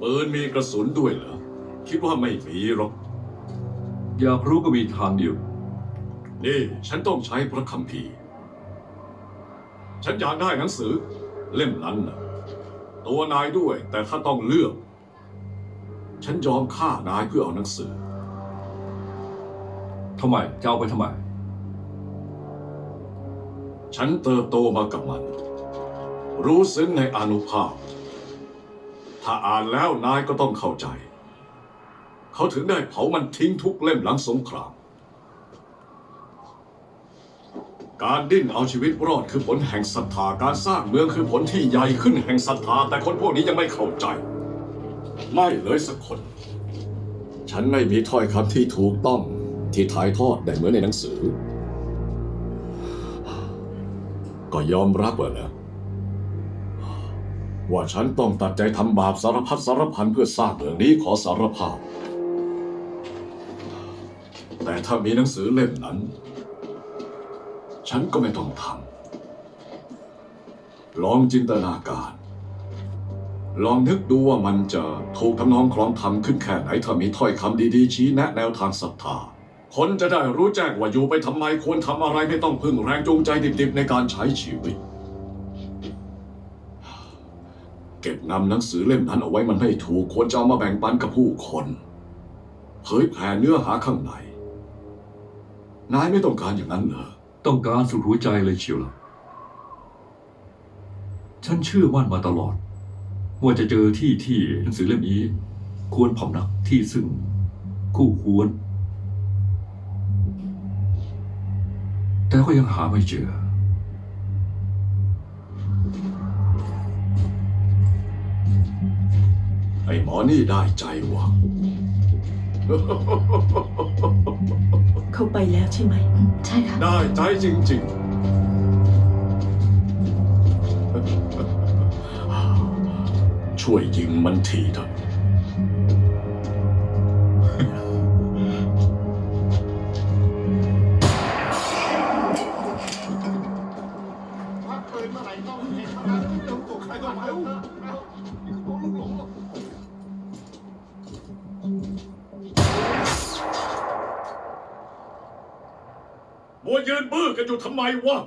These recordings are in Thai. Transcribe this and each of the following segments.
ปืนมีกระสุนด้วยเหรอ คิดว่าไม่มีหรอก อยากรู้ก็มีทางเดียว นี่ฉันต้องใช้พระคัมภีร์ ฉันอยากได้หนังสือ เล่มนั้นนะตัวนายด้วย แต่ถ้าต้องเลือก ฉันยอมฆ่านายเพื่อเอาหนังสือ ทำไมจะเอาไปทำไม ฉันเติบโตมากับมัน รู้ซึ้งในอนุภาพ ถ้าอ่านแล้วนายก็ต้องเข้าใจ เขาถึงได้เผามันทิ้งทุกเล่มหลังสงคราม การดิ้นเอาชีวิตรอดคือผลแห่งศรัทธาการสร้างเมืองคือผลที่ใหญ่ขึ้นแห่งศรัทธาแต่คนพวกนี้ยังไม่เข้าใจ ไม่เลยสักคน ฉันไม่มีถ้อยคำที่ถูกต้องที่ถ่ายทอดได้เหมือนในหนังสือ ก็ยอมรับว่านะว่าฉันต้องตัดใจทำบาปสารพัดสารพันเพื่อสร้างเมืองนี้ขอสารภาพ แต่ถ้ามีหนังสือเล่มนั้น ฉันก็ไม่ต้องทำลองจินตนาการ ลองนึกดูว่ามันจะถูกทำนองคลองธรรมขึ้นแค่ไหนถ้ามีถ้อยคำดีๆ ชี้แนะแนวทางศรัทธา คนจะได้รู้แจ้งว่าอยู่ไปทำไมควรทำอะไรไม่ต้องพึ่งแรงจูงใจดิบๆในการใช้ชีวิต เก็บนำหนังสือเล่มนั้นเอาไว้มันไม่ถูกควรจะเอามาแบ่งปันกับผู้คนเผยแผ่เนื้อหาข้างใน นายไม่ต้องการอย่างนั้นเหรอ ต้องการสุดหัวใจเลยเชียวล่ะ ฉันเชื่อมั่นมาตลอด ว่าจะเจอที่ที่หนังสือเล่มนี้ ควรพำนักที่ซึ่งคู่ควร แต่ก็ยังหาไม่เจอ ไอ้หมอนี่ได้ใจว่ะ เขาไปแล้วใช่ไหม ใช่ค่ะ ได้ใจจริงๆ ช่วยยิงมันทีเถอะ ไหร่ต้องเห็นเท่านั้นเดี๋ยวตัวใครก็ไม่รู้หลงหลงหลงมัวยืนบื้อกันอยู่ทำไมวะ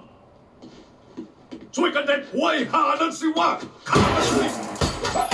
ช่วยกันเด็ดหัวไอ้ห่านั่นสิวะข้ามาช่วย